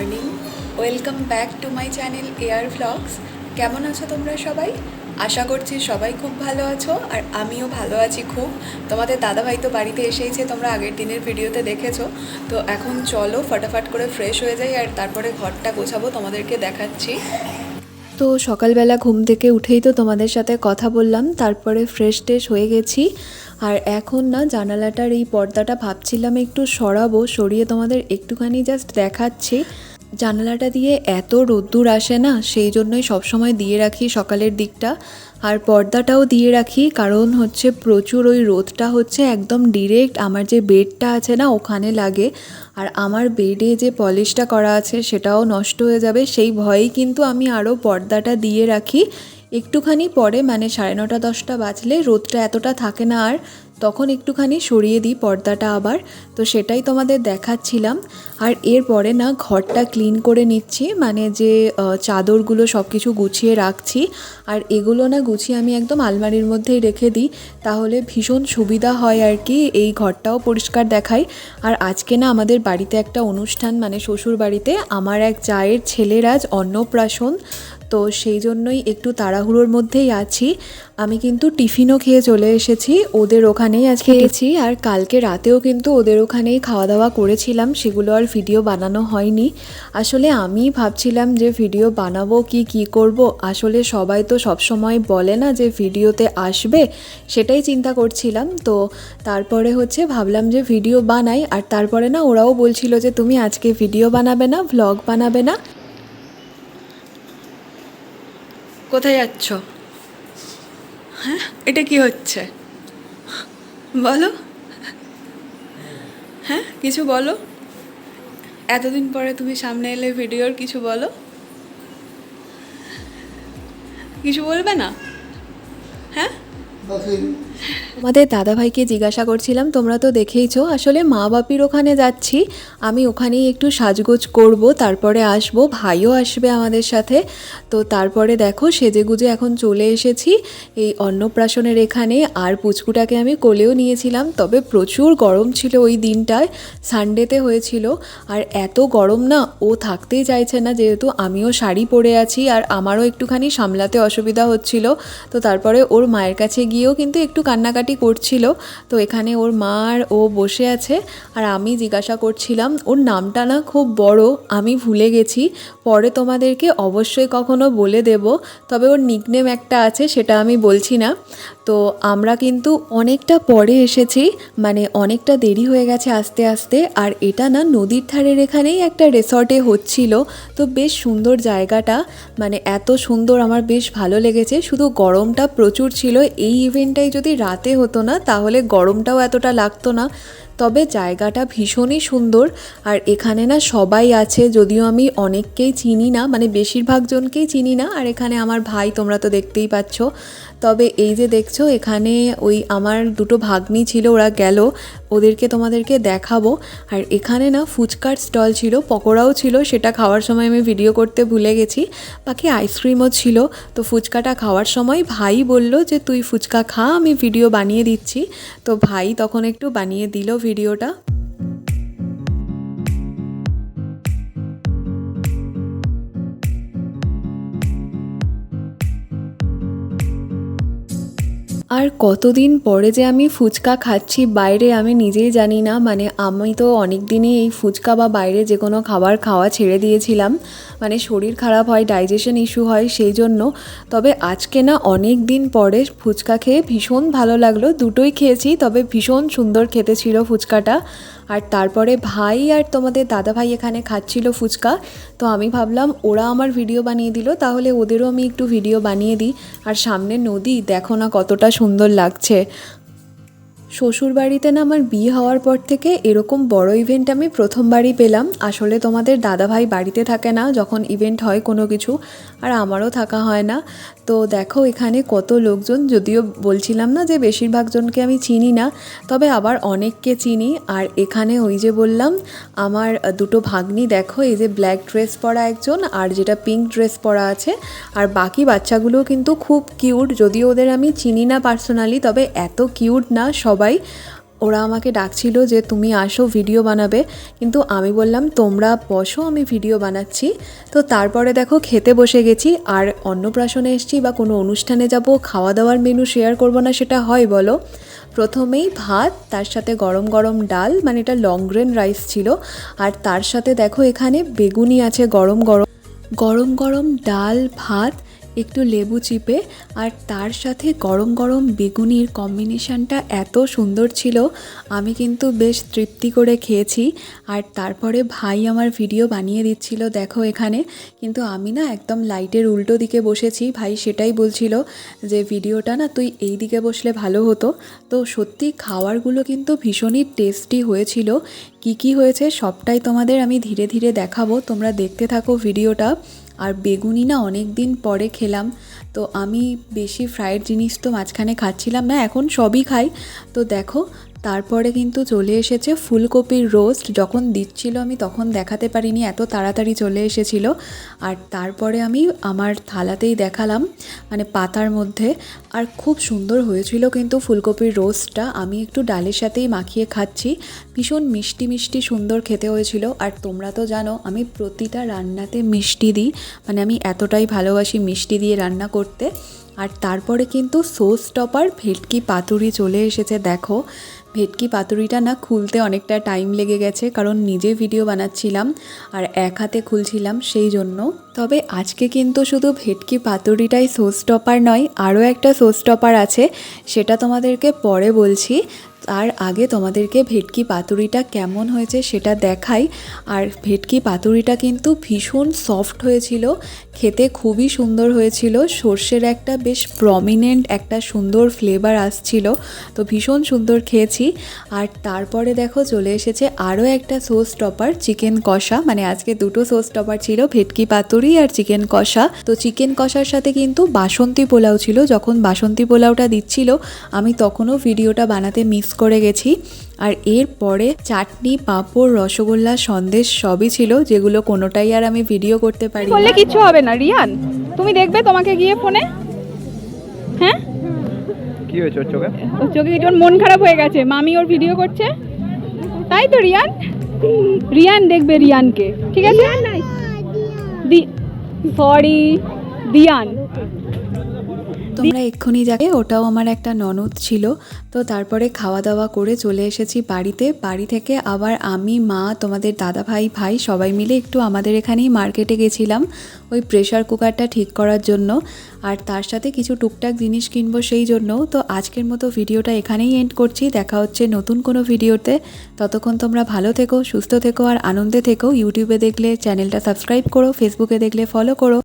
Morning. Welcome back to my channel Air Vlogs কেমন আছো তোমরা সবাই? আশা করছি সবাই খুব ভালো আছো, আর আমিও ভালো আছি খুব। তোমাদের দাদাভাই তো বাড়িতে এসেইছে, তোমরা আগের দিনের ভিডিওতে দেখেছ। তো এখন চলো ফটাফট করে ফ্রেশ হয়ে যাই, আর তারপরে ঘরটা গোছাবো, তোমাদেরকে দেখাচ্ছি। তো সকালবেলা ঘুম থেকে উঠেই তো তোমাদের সাথে কথা বললাম, তারপরে ফ্রেশ ট্রেশ হয়ে গেছি। আর এখন না, জানালাটার এই পর্দাটা ভাবছিলাম একটু সরাবো, সরিয়ে তোমাদের একটুখানি জাস্ট দেখাচ্ছি। জানালাটা দিয়ে এত রোদ্দুর আসে না, সেই জন্যই সবসময় দিয়ে রাখি সকালের দিকটা। আর পর্দাটাও দিয়ে রাখি, কারণ হচ্ছে প্রচুর ওই রোদটা হচ্ছে একদম ডিরেক্ট আমার যে বেডটা আছে না, ওখানে লাগে। আর আমার বেডে যে পলিশটা করা আছে, সেটাও নষ্ট হয়ে যাবে। সেই ভয়েই কিন্তু আমি আরও পর্দাটা দিয়ে রাখি। একটুখানি পরে মানে সাড়ে নটা, দশটা বাজলে রোদটা এতটা থাকে না আর তখন একটুখানি সরিয়ে দিই পর্দাটা আবার। তো সেটাই তোমাদের দেখাচ্ছিলাম। আর এরপরে না ঘরটা ক্লিন করে নিচ্ছি মানে যে চাদরগুলো সব কিছু গুছিয়ে রাখছি। আর এগুলো না গুছিয়ে আমি একদম আলমারির মধ্যেই রেখে দিই, তাহলে ভীষণ সুবিধা হয় আর কি, এই ঘরটাও পরিষ্কার দেখায়। আর আজকে না আমাদের বাড়িতে একটা অনুষ্ঠান মানে শ্বশুর বাড়িতে আমার এক জায়ের ছেলের আজ অন্নপ্রাশন। তো সেই জন্যই একটু তাড়াহুড়োর মধ্যেই আছি। আমি কিন্তু টিফিনও খেয়ে চলে এসেছি, ওদের ওখানেই আজকে গেছি আর কালকে রাতেও কিন্তু ওদের ওখানেই খাওয়া দাওয়া করেছিলাম, সেগুলো আর ভিডিও বানানো হয়নি। আসলে আমি ভাবছিলাম যে ভিডিও বানাবো কি কি করব, আসলে সবাই তো সবসময় বলে না যে ভিডিওতে আসবে, সেটাই চিন্তা করছিলাম। তো তারপরে হচ্ছে ভাবলাম যে ভিডিও বানাই, আর তারপরে না ওরাও বলছিল যে তুমি আজকে ভিডিও বানাবে না ভ্লগ বানাবে না। কোথায় যাচ্ছ? হ্যাঁ এটা কি হচ্ছে? বলো। হ্যাঁ কিছু বলো। এতদিন পরে তুমি সামনে এলে ভিডিওর কিছু বলো। কিছু বলবে না? হ্যাঁ? তোমাদের দাদাভাইকে জিজ্ঞাসা করছিলাম, তোমরা তো দেখেইছো, আসলে মা বাপির ওখানে যাচ্ছি, আমি ওখানেই একটু সাজগোজ করব, তারপরে আসব, ভাইও আসবে আমাদের সাথে, তো তারপরে দেখো সেজেগুজে এখন চলে এসেছি, এই অন্নপ্রাশনের এখানে, আর পুচকুটাকে আমি কোলেও নিয়েছিলাম, তবে প্রচুর গরম ছিল ওই দিনটায় সানডেতে হয়েছিল, আর এত গরম না, ও থাকতেই চাইছে না, যেহেতু আমিও শাড়ি পরে আছি, আর আমারও একটুখানি সামলাতে অসুবিধা হচ্ছিল, তো তারপরে ওর মায়ের কাছে গিয়েও কিন্তু একটু কান্নাকাটি করছিল, তো এখানে ওর মা আর ও বসে আছে। আর আমি জিজ্ঞাসা করছিলাম, ওর নামটা না খুব বড়, আমি ভুলে গেছি, পরে তোমাদেরকে অবশ্যই কখনো বলে দেব, তবে ওর নিকনেম একটা আছে, সেটা আমি বলছি না। তো আমরা কিন্তু অনেকটা পরে এসেছি মানে অনেকটা দেরি হয়ে গেছে আস্তে আস্তে, আর এটা না নদীর ধারের এখানেই একটা রেসর্টে হচ্ছিল। তো বেশ সুন্দর জায়গাটা মানে এত সুন্দর, আমার বেশ ভালো লেগেছে, শুধু গরমটা প্রচুর ছিল, এই ইভেন্টটাই যদি রাতে হতো না, তাহলে গরমটাও এতটা লাগতো না। তবে জায়গাটা ভীষণই সুন্দর, আর এখানে না সবাই আছে, যদিও আমি অনেককেই চিনি না মানে বেশিরভাগ জনকেই চিনি না, আর এখানে আমার ভাই তোমরা তো দেখতেই পাচ্ছ। তবে এই যে দেখছ, এখানে ওই আমার দুটো ভাগ্নি ছিল, ওরা গেল, ওদেরকে তোমাদেরকে দেখাবো। আর এখানে না ফুচকার স্টল ছিল, পকোড়াও ছিল, সেটা খাওয়ার সময় আমি ভিডিও করতে ভুলে গেছি। বাকি আইসক্রিমও ছিল, তো ফুচকাটা খাওয়ার সময় ভাই বলল যে, তুই ফুচকা খা, আমি ভিডিও বানিয়ে দিচ্ছি। তো ভাই তখন একটু বানিয়ে দিল ভিডিওটা আর কতদিন পরে যে আমি ফুচকা খাচ্ছি বাইরে আমি নিজেই জানি না। মানে আমি তো অনেক দিনই এই ফুচকা বা বাইরে যে কোনো খাবার খাওয়া ছেড়ে দিয়েছিলাম। মানে শরীর খারাপ হয় ডাইজেশন ইস্যু হয় সেই জন্য। তবে আজকে না অনেক দিন পরে ফুচকা খেয়ে ভীষণ ভালো লাগল। দুটোই খেয়েছি, তবে ভীষণ সুন্দর খেতে ছিল ফুচকাটা। আর তারপরে ভাই আর তোমাদের দাদা ভাই এখানে খাচ্ছিল ফুচকা, তো আমি ভাবলাম ওরা আমার ভিডিও বানিয়ে দিল, তাহলে ওদেরও আমি একটু ভিডিও বানিয়ে দিই। আর সামনে নদী, দেখো না কতটা সুন্দর লাগছে। শ্বশুর বাড়িতে না আমার বিয়ে হওয়ার পর থেকে এরকম বড় ইভেন্ট আমি প্রথমবারই পেলাম। আসলে তোমাদের দাদাভাই বাড়িতে থাকে না, যখন ইভেন্ট হয় কোনো কিছু, আর আমারও থাকা হয় না। তো দেখো এখানে কত লোকজন, যদিও বলছিলাম না যে বেশিরভাগ জনকে আমি চিনি না, তবে আবার অনেককে চিনি। আর এখানে ওই যে বললাম, আমার দুটো ভাগ্নি, দেখো এই যে ব্ল্যাক ড্রেস পরা একজন আর যেটা পিঙ্ক ড্রেস পরা আছে। আর বাকি বাচ্চাগুলো কিন্তু খুব কিউট যদিও ওদের আমি চিনি না পার্সোনালি তবে এত কিউট না সবাই। ওরা আমাকে ডাকছিল যে, তুমি আসো ভিডিও বানাবে। কিন্তু আমি বললাম, তোমরা বসো, আমি ভিডিও বানাচ্ছি। তো তারপরে দেখো, খেতে বসে গেছি। আর অন্নপ্রাশনে এসেছি বা কোনো অনুষ্ঠানে যাব খাওয়া দাওয়ার মেনু শেয়ার করব না, সেটা হয়, বলো। প্রথমেই ভাত, তার সাথে গরম গরম ডাল মানে এটা লং গ্রেন রাইস ছিল। আর তার সাথে দেখো, এখানে বেগুনি আছে, গরম গরম। গরম গরম ডাল, ভাত একটু লেবু চিপে আর তার সাথে গরম গরম বেগুনির কম্বিনেশনটা এত সুন্দর ছিল, আমি কিন্তু বেশ তৃপ্তি করে খেয়েছি। আর তারপরে ভাই আমার ভিডিও বানিয়ে দিচ্ছিল, দেখো এখানে। কিন্তু আমি না একদম লাইটের উল্টো দিকে বসেছি, ভাই সেটাই বলছিল যে, ভিডিওটা না তুই এই দিকে বসলে ভালো হতো। তো সত্যি খাওয়ারগুলো কিন্তু ভীষণই টেস্টি হয়েছিল। কি কি হয়েছে সবটাই তোমাদের আমি ধীরে ধীরে দেখাবো, তোমরা দেখতে থাকো ভিডিওটা আর বেগুনি না অনেক দিন পরে খেলাম। তো আমি বেশি ফ্রায়েড জিনিস তো মাঝখানে খাচ্ছিলাম না, এখন সবই খাই। তো দেখো তারপরে কিন্তু চলে এসেছে ফুলকপির রোস্ট। যখন দিচ্ছিল আমি তখন দেখাতে পারিনি, এত তাড়াতাড়ি চলে এসেছিল। আর তারপরে আমি আমার থালাতেই দেখালাম মানে পাতার মধ্যে। আর খুব সুন্দর হয়েছিল কিন্তু ফুলকপির রোস্টটা। আমি একটু ডালের সাথেই মাখিয়ে খাচ্ছি। ভীষণ মিষ্টি মিষ্টি সুন্দর খেতে হয়েছিল। আর তোমরা তো জানো, আমি প্রতিটা রান্নাতে মিষ্টি দিই। মানে আমি এতটাই ভালোবাসি মিষ্টি দিয়ে রান্না করতে। আর তারপরে কিন্তু সোস টপার ভেটকি পাতুরি চলে এসেছে, দেখো। ভেটকি পাতুরিটা না খুলতে অনেকটা টাইম লেগে গেছে, কারণ নিজে ভিডিও বানাচ্ছিলাম আর এক হাতে খুলছিলাম সেই জন্য। তবে আজকে কিন্তু শুধু ভেটকি পাতুরিটাই সোস টপার নয়, আরও একটা সোস টপার আছে, সেটা তোমাদেরকে পরে বলছি। তার আগে তোমাদেরকে ভেটকি পাতুরিটা কেমন হয়েছে সেটা দেখাই। আর ভেটকি পাতুরিটা কিন্তু ভীষণ সফট হয়েছিল, খেতে খুবই সুন্দর হয়েছিল, সর্ষের একটা বেশ প্রমিনেন্ট একটা সুন্দর ফ্লেভার আসছিল, তো ভীষণ সুন্দর খেয়েছি। আর তারপরে দেখো চলে এসেছে আরও একটা সোস টপার চিকেন কষা মানে আজকে দুটো সোস টপার ছিল, ভেটকি পাতুরি আর চিকেন কষা। তো চিকেন কষার সাথে কিন্তু বাসন্তী পোলাও ছিল, যখন বাসন্তী পোলাওটা দিচ্ছিল, আমি তখনও ভিডিওটা বানাতে মিস করে গেছি। আর এরপরে চাটনি পাঁপড় রসগোল্লা সন্দেশ সবই ছিল যেগুলো কোনোটাই আর আমি ভিডিও করতে পারি। বললে কিচ্ছু হবে না রিয়ান। তুমি দেখবে তোমাকে গিয়ে ফোনে। হ্যাঁ? কি হয়েছে ওর চোখে? ওর চোখে কিছু ওর মন খারাপ হয়ে গেছে মামি ওর ভিডিও করছে। তাই তো রিয়ান? রিয়ান দেখবে রিয়ানকে ঠিক আছে? দি সরি দিয়ান। তোমরা এক্ষুনি যাকে ওটাও আমার একটা ননদ ছিল। তো তারপরে খাওয়া দাওয়া করে চলে এসেছি বাড়িতে। বাড়ি থেকে আবার আমি, মা, তোমাদের দাদা ভাই ভাই সবাই মিলে একটু আমাদের এখানেই মার্কেটে গেছিলাম ওই প্রেশার কুকারটা ঠিক করার জন্য। আর তার সাথে কিছু টুকটাক জিনিস কিনবো সেই জন্য। তো আজকের মতো ভিডিওটা এখানেই এন্ড করছি। দেখা হচ্ছে নতুন কোনো ভিডিওতে। ততক্ষণ তোমরা ভালো থেকো, সুস্থ থেকো আর আনন্দে থেকো। ইউটিউবে দেখলে চ্যানেলটা সাবস্ক্রাইব করো ফেসবুকে দেখলে ফলো করো।